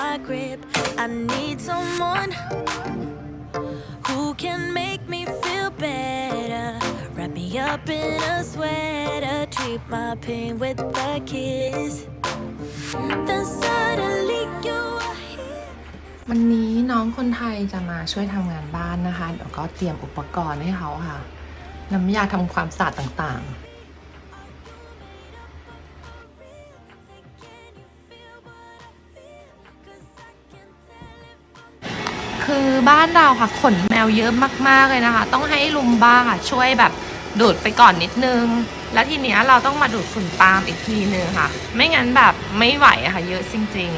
my grip. I need someone who can make me feel better. Wrap me up in a sweater, treat my pain with a kiss. Then suddenly you are here. วันนี้น้องคนไทยจะมาช่วยทำงานบ้านนะคะเดี๋ยวก็เตรียมอุปกรณ์ให้เขาค่ะ น้ำยาทำความสะอาดต่างๆ คือบ้านเราค่ะขนแมวเยอะมากๆเลยนะคะ ต้องให้ลุมบ้าค่ะช่วยแบบดูดไปก่อนนิดนึง แล้วทีเนี้ยเราต้องมาดูดฝุ่นตามอีกทีนึงค่ะ ไม่งั้นแบบไม่ไหวอะค่ะ เยอะจริง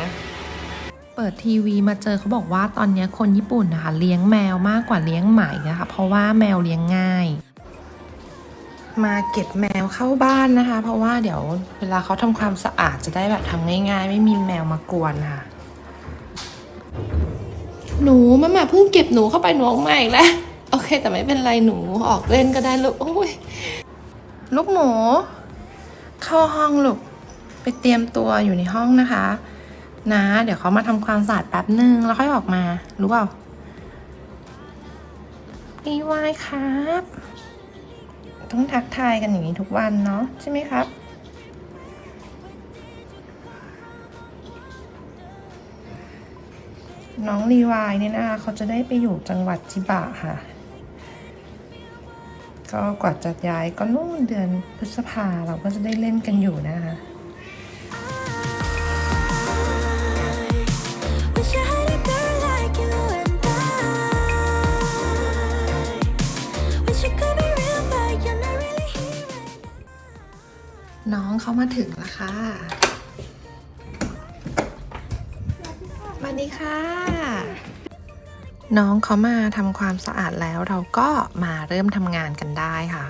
ๆเปิดทีวีมาเจอเขาบอกว่าตอนนี้คนญี่ปุ่นนะคะเลี้ยงแมวมากกว่าเลี้ยงหมานะคะเพราะว่าแมวเลี้ยงง่าย มาเก็บแมวเข้าบ้านนะคะ เพราะว่าเดี๋ยวเวลาเขาทำความสะอาดจะได้แบบทำง่าย ๆ ไม่มีแมวมากวนค่ะ หนูมามาเพิ่งเก็บหนูเข้าไปหนูออกมาอีกแล้วโอเค แต่ไม่เป็นไรหนูออกเล่นก็ได้ลูกโอ้ยลูกหมู เข้าห้องลูกไปเตรียมตัวอยู่ในห้องนะคะ นะ เดี๋ยวเขามาทำความสะอาดแป๊บนึงแล้วค่อยออกมารู้เปล่าอีวายครับ ต้องทักทายกันอย่างนี้ทุกวันเนาะใช่ไหมครับ น้องรีวายเนี่ยนะคะเขาจะได้ไปอยู่จังหวัดจิบะค่ะ ก็กว่าจะย้ายก็นู่นเดือนพฤษภาเราก็จะได้เล่นกันอยู่นะคะ Wish I had a girl like you and I. Wish it could be real, but you're not really here. น้องเขามาถึงแล้วค่ะ ดีค่ะ น้องเขามาทำความสะอาดแล้วเราก็มาเริ่มทำงานกันได้ค่ะ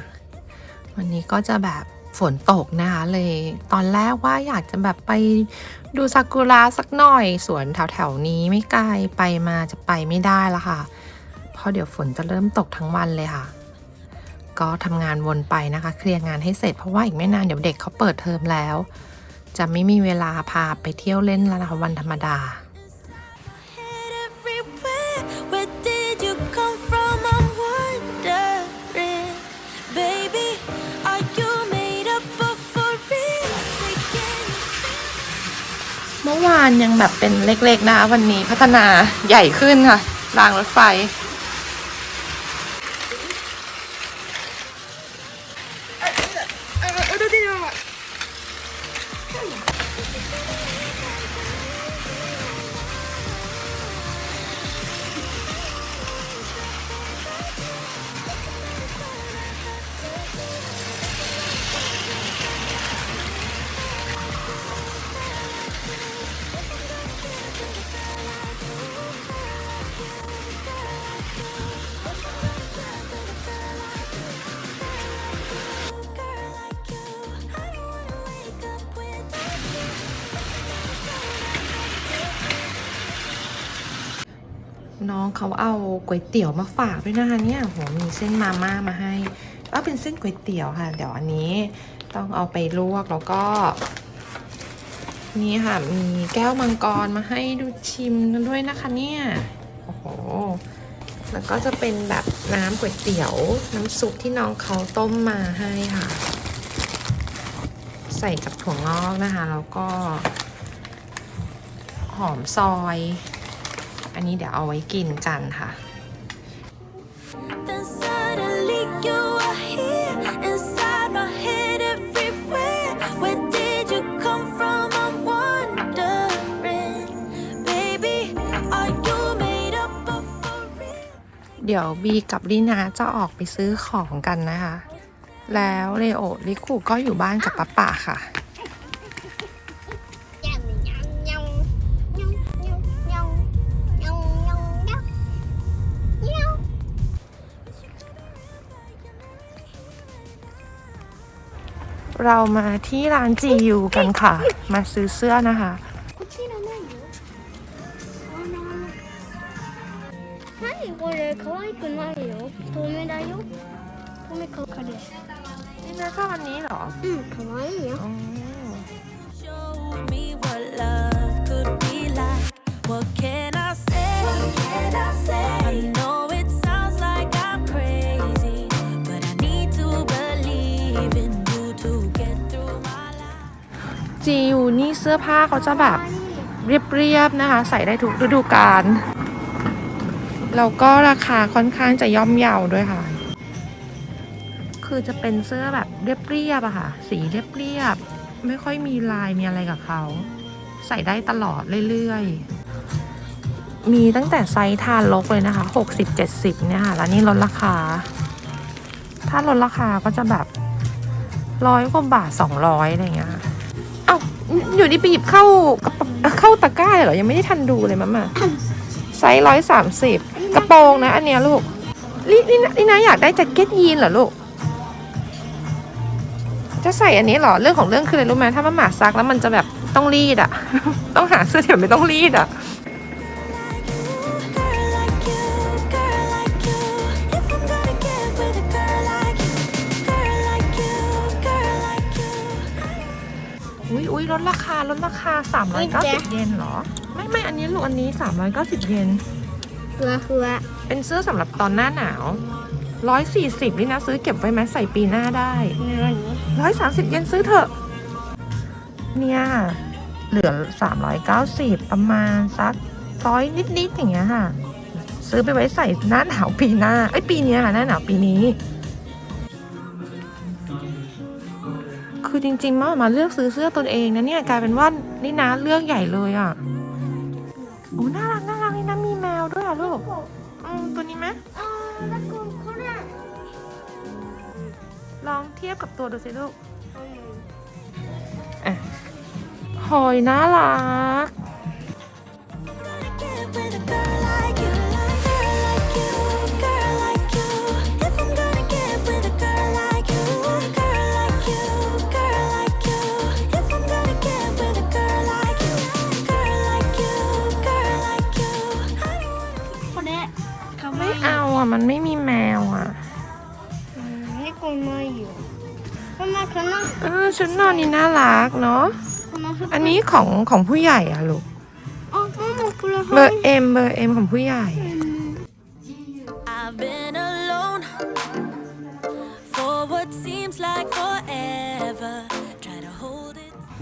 วันนี้ก็จะแบบฝนตกนะคะ เลยตอนแรกว่าอยากจะแบบไปดูซากุระสักหน่อยสวนแถวแถวๆนี้ไม่ไกลไปมาจะไปไม่ได้ล้วค่ะ เพราะเดี๋ยวฝนจะเริ่มตกทั้งวันเลยค่ะ ก็ทำงานวนไปนะคะ เคลียร์งานให้เสร็จเพราะว่าอีกไม่นานเดี๋ยวเด็กเขาเปิดเทอมแล้ว จะไม่มีเวลาพาไปเที่ยวเล่นแล้วนะคะวันธรรมดาานยังแบบเป็นเล็กๆนะคะวันนี้พัฒนาใหญ่ขึ้นค่ะรางรถไฟ น้องเขาเอาก๋วยเตี๋ยวมาฝากด้วยนะคะเนี่ยโหมีเส้นมาม่ามาให้เอาเป็นเส้นก๋วยเตี๋ยวค่ะ เดี๋ยวอันนี้ต้องเอาไปลวกแล้วก็ นี่ค่ะ มีแก้วมังกรมาให้ดูชิมกันด้วยนะคะเนี่ยโอ้โหแล้วก็จะเป็นแบบน้ำก๋วยเตี๋ยว น้ำซุปที่น้องเขาต้มมาให้ค่ะ ใส่กับถั่วงอกนะคะ แล้วก็ หอมซอย อันนี้เดี๋ยวเอาไว้กินกันค่ะ เดี๋ยวบีกับลีนาจะออกไปซื้อของกันนะคะ แล้วเลโอลิคุก็อยู่บ้านกับป๊าป่าค่ะ เรามาที่ร้านจียูกันค่ะ มาซื้อเสื้อนะคะ こちらないよ。あら。何これ可愛くないよ。透明だよ。透明かかる。え นี่นาชอบอันนี้เหรอ อืม可愛いよ อ๋อ Showed me what love could be like. What can จียูนี่เสื้อผ้าเขาจะแบบเรียบๆนะคะ ใส่ได้ทุกฤดูกาลแล้วก็ราคาค่อนข้างจะย่อมเยาด้วยค่ะ คือจะเป็นเสื้อแบบเรียบๆอะค่ะ สีเรียบๆไม่ค่อยมีลายมีอะไรกับเขา ใส่ได้ตลอดเรื่อยๆ มีตั้งแต่ไซส์ทานลกเลยนะคะ 60-70เนี่ยค่ะแล้วนี่ลดราคา ถ้าลดราคาก็จะแบบร้อยกว่าบาท 200อะไรอย่างเงี้ยค่ะ เอ้าอยู่ดีไปหยิบเข้ากระเป๋าเข้าตะกร้าเลยเหรอ ยังไม่ได้ทันดูเลยมัมมาไซส์ร้อยสามสิบกระโปรงนะ อันเนี้ยลูกลินี่นะนี่นะอยากได้แจ็คเก็ตยีนเหรอลูก จะใส่อันนี้เหรอ เรื่องของเรื่องคืออะไรรู้ไหมถ้ามันหมาซักแล้วมันจะแบบต้องรีดอะ ต้องหาเสื้อที่แบบไม่ต้องรีดอะ ยลดราคาลดราคา 390 เยนเหรอ ไม่ไม่อันนี้ลูกอันนี้ 390 เยนคือคือเป็นเสื้อสำหรับตอนหน้าหนาวร้อยสี่สิบนี่นะซื้อเก็บไว้ไหมใส่ปีหน้าได้ร้อยสามสิบเยนซื้อเถอะ เนี่ยเหลือสามร้อยเก้าสิบประมาณสักร้อยนิดๆอย่างเงี้ยค่ะ ซื้อไปไว้ใส่หน้าหนาวปีหน้าไอ้ปีนี้ค่ะหน้าหนาวปีนี้ คือจริงๆมามาเลือกซื้อเสื้อตนเองนะเนี่ยกลายเป็นว่านี่นะเลือกใหญ่เลยอะโอ้น่ารักน่ารักนี่นะมีแมวด้วยอะลูกอืมตัวนี้ไหมลองเทียบกับตัวดูสิลูกอะหอยน่ารัก มันไม่มีแมวอะให้กูมาอยู่ก็มาฉันนอนเออชุดนอนนี่น่ารักเนาะอันนี้ของของผู้ใหญ่อะลูกเบอร์เอ็มเบอร์เอ็มของผู้ใหญ่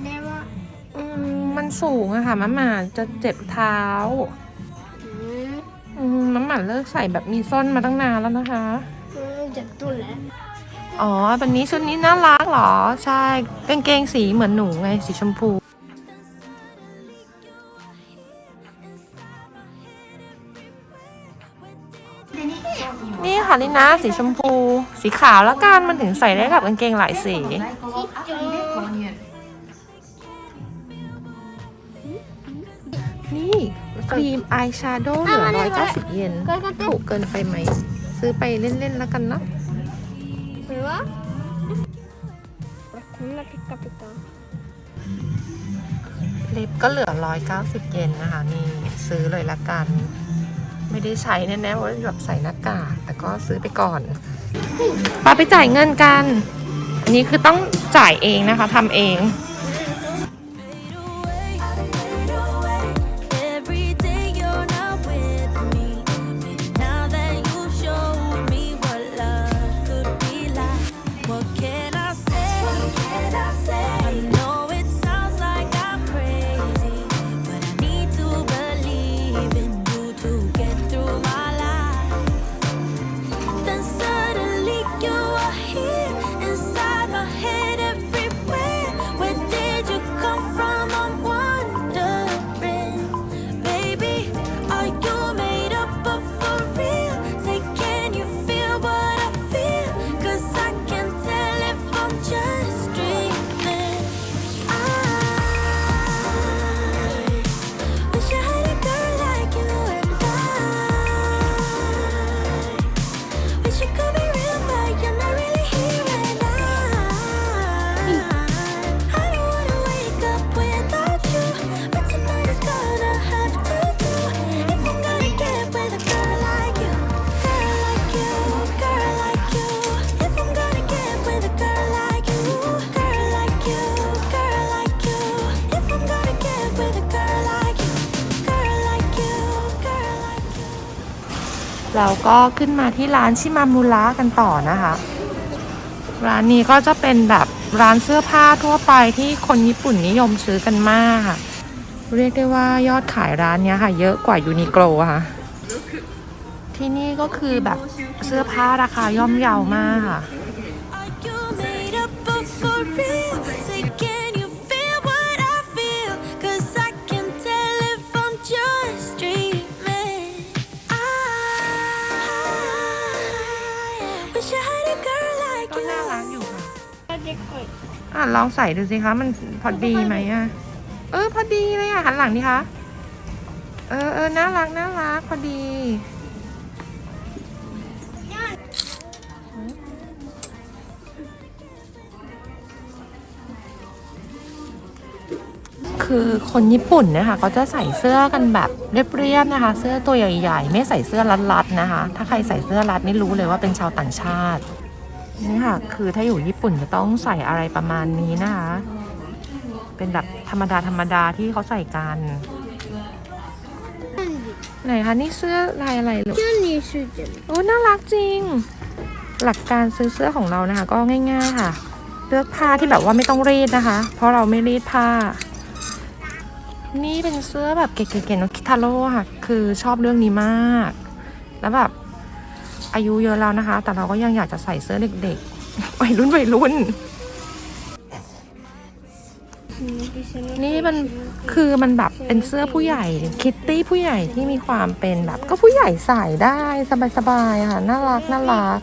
Never. มันสูงอะค่ะมาม่าจะเจ็บเท้า น้ำหมันเลิกใส่แบบมีส้นมาตั้งนานแล้วนะคะจะตุ้นแล้ว อ๋อวันนี้ชุดนี้น่ารักเหรอ ใช่เกางเกงสีเหมือนหนูไงสีชมพูนี่ค่ะลินะสีชมพู สีขาวแล้วกันมันถึงใส่ได้กับกางเกงหลายสี ครีมอายแชโดว์เหลือร้อยเก้าสิบเยนถูกเกินไปไหม ซื้อไปเล่นๆแล้วกันเนาะหรือว่าลิปก็เหลือร้อยเก้าสิบเยนนะคะนี่ซื้อเลยละกัน ไม่ได้ใช้แน่ๆเพราะแบบใส่หน้ากากแต่ก็ซื้อไปก่อนปาไปจ่ายเงินกัน อันนี้คือต้องจ่ายเองนะคะทำเอง เราก็ขึ้นมาที่ร้านชิมามูระกันต่อนะคะ ร้านนี้ก็จะเป็นแบบร้านเสื้อผ้าทั่วไปที่คนญี่ปุ่นนิยมซื้อกันมากค่ะ เรียกได้ว่ายอดขายร้านนี้ค่ะ เยอะกว่ายูนิโกลค่ะ ที่นี่ก็คือแบบเสื้อผ้าราคาย่อมเยาวมากค่ะ อะลองใส่ดูสิคะมันพอดีไหมอะ เออ พอดีเลยอะหันหลังดิคะ เออเออน่ารักน่ารักพอดีคือคนญี่ปุ่นนะคะเขาจะใส่เสื้อกันแบบเรียบๆนะคะ เสื้อตัวใหญ่ๆ ไม่ใส่เสื้อรัดๆนะคะ ถ้าใครใส่เสื้อรัดนี่รู้เลยว่าเป็นชาวต่างชาติ นี่ค่ะ คือถ้าอยู่ญี่ปุ่นจะต้องใส่อะไรประมาณนี้นะคะ เป็นแบบธรรมดาธรรมดาที่เขาใส่กัน ไหนคะ นี่เสื้อลายอะไรลูกเชื่อนี่ชื่อเจนโอ้น่ารักจริง หลักการซื้อเสื้อของเรานะคะ ก็ง่าย ๆ ค่ะ เลือกผ้าที่แบบว่าไม่ต้องรีดนะคะ เพราะเราไม่รีดผ้า นี่เป็นเสื้อแบบเก๋ๆๆนคิทาโร่ค่ะ คือชอบเรื่องนี้มาก แล้วแบบ อายุเยอะแล้วนะคะ แต่เราก็ยังอยากจะใส่เสื้อเด็กๆวัยรุ่นวัยรุ่น นี่มันคือมันแบบเป็นเสื้อผู้ใหญ่คิตตี้ผู้ใหญ่ที่มีความเป็นแบบ ก็ผู้ใหญ่ใส่ได้สบายๆค่ะน่ารักน่ารัก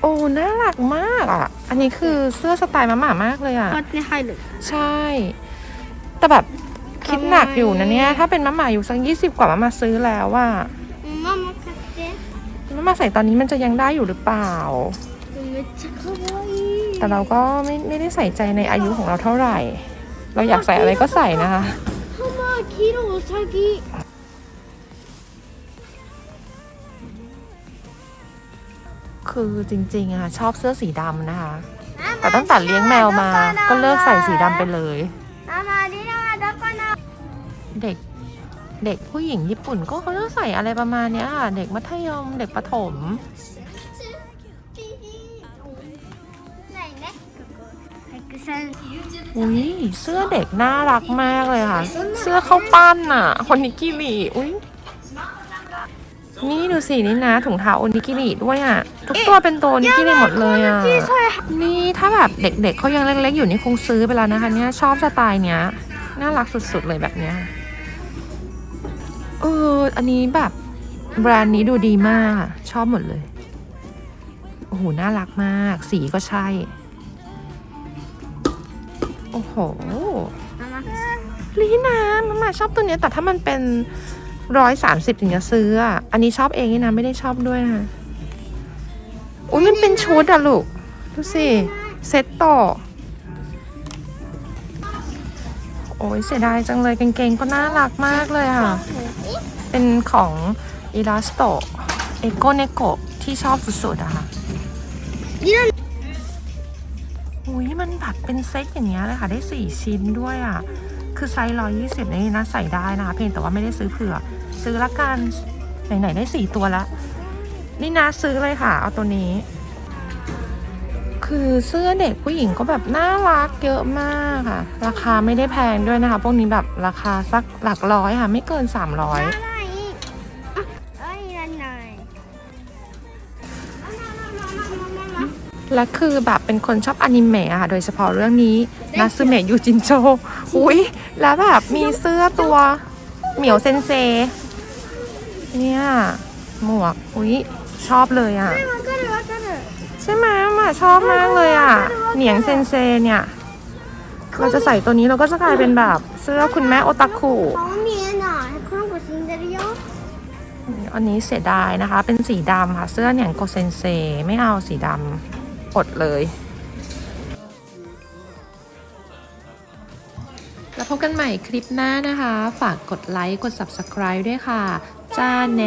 โอ้น่ารักมากอะ อันนี้คือเสื้อสไตล์มาหม่ามากเลยอะพัดในไฮเลยใช่ แต่แบบคิดหนักอยู่นะเนี่ย ถ้าเป็นมาหม่าอยู่สักยี่สิบกว่ามาหม่าซื้อแล้วว่ามามาคัตเต้ามาใส่ตอนนี้มันจะยังได้อยู่หรือเปล่า แต่เราก็ไม่ไม่ได้ใส่ใจในอายุของเราเท่าไหร่ เราอยากใส่อะไรก็ใส่นะคะคือจริงๆอะชอบเสื้อสีดำนะคะ แต่ตั้งแต่เลี้ยงแมวมาก็เลิกใส่สีดำไปเลย เด็กผู้หญิงญี่ปุ่นก็เขาจะใส่อะไรประมาณนี้ค่ะ เด็กมัธยมเด็กประถม อุ้ยเสื้อเด็กน่ารักมากเลยค่ะ เสื้อเข้าปั้นอะคนนิกิริอุ้ยนี่ดูสินี่นะถุงเท้าโอนิกิริด้วยอะ ทุกตัวเป็นตัวนิกิริหมดเลยอะ นี่ถ้าแบบเด็กๆเขายังเล็กๆอยู่นี่คงซื้อไปแล้วนะคะเนี่ยชอบสไตล์เนี้ยน่ารักสุดๆเลยแบบเนี้ย เออ อันนี้แบบแบรนด์นี้ดูดีมาก ชอบหมดเลย โอ้โห น่ารักมาก สีก็ใช่ โอ้โหลีนะมามาชอบตัวเนี้ย แต่ถ้ามันเป็นร้อยสามสิบถึงจะซื้ออะ อันนี้ชอบเองนี่นะ ไม่ได้ชอบด้วยนะอุ้ยมันเป็นชุดอะลูก ดูสิ เซ็ตต่อ โอ้ยเสียดายจังเลยกางเกงก็น่ารักมากเลยค่ะ เป็นของอิลาสโตเอโกเนโกที่ชอบสุดๆอะค่ะอุ้ยมันแบบเป็นเซ็ตอย่างเงี้ยเลยค่ะ ได้สี่ชิ้นด้วยอะคือไซส์ร้อยยี่สิบนี่นะใส่ได้นะเพียงแต่ว่าไม่ได้ซื้อเผื่อ ซื้อละกันไหนๆได้สี่ตัวละนี่นะซื้อเลยค่ะ เอาตัวนี้ คือเสื้อเด็กผู้หญิงก็แบบน่ารักเยอะมากค่ะ ราคาไม่ได้แพงด้วยนะคะ พวกนี้แบบราคาสักหลักร้อยค่ะ ไม่เกินสามร้อย และคือแบบเป็นคนชอบอนิเมะค่ะ โดยเฉพาะเรื่องนี้นาซึเมยูจินโจอุ้ยแล้วแบบมีเสื้อตัวเหมียวเซนเซ เนี่ย หมวก อุ้ยชอบเลยอะ ใช่ไหมมาชอบมากเลยอะ เหนียงเซนเซเนี่ย เราจะใส่ตัวนี้เราก็จะกลายเป็นแบบเสื้อคุณแม่โอตาคุอันนี้เสียดายนะคะ เป็นสีดำค่ะ เสื้อเนี่ยโกเซนเซ ไม่เอาสีดำ อดเลย แล้วพบกันใหม่คลิปหน้านะคะ ฝากกดไลค์ กด Subscribe ด้วยค่ะ จ้าแน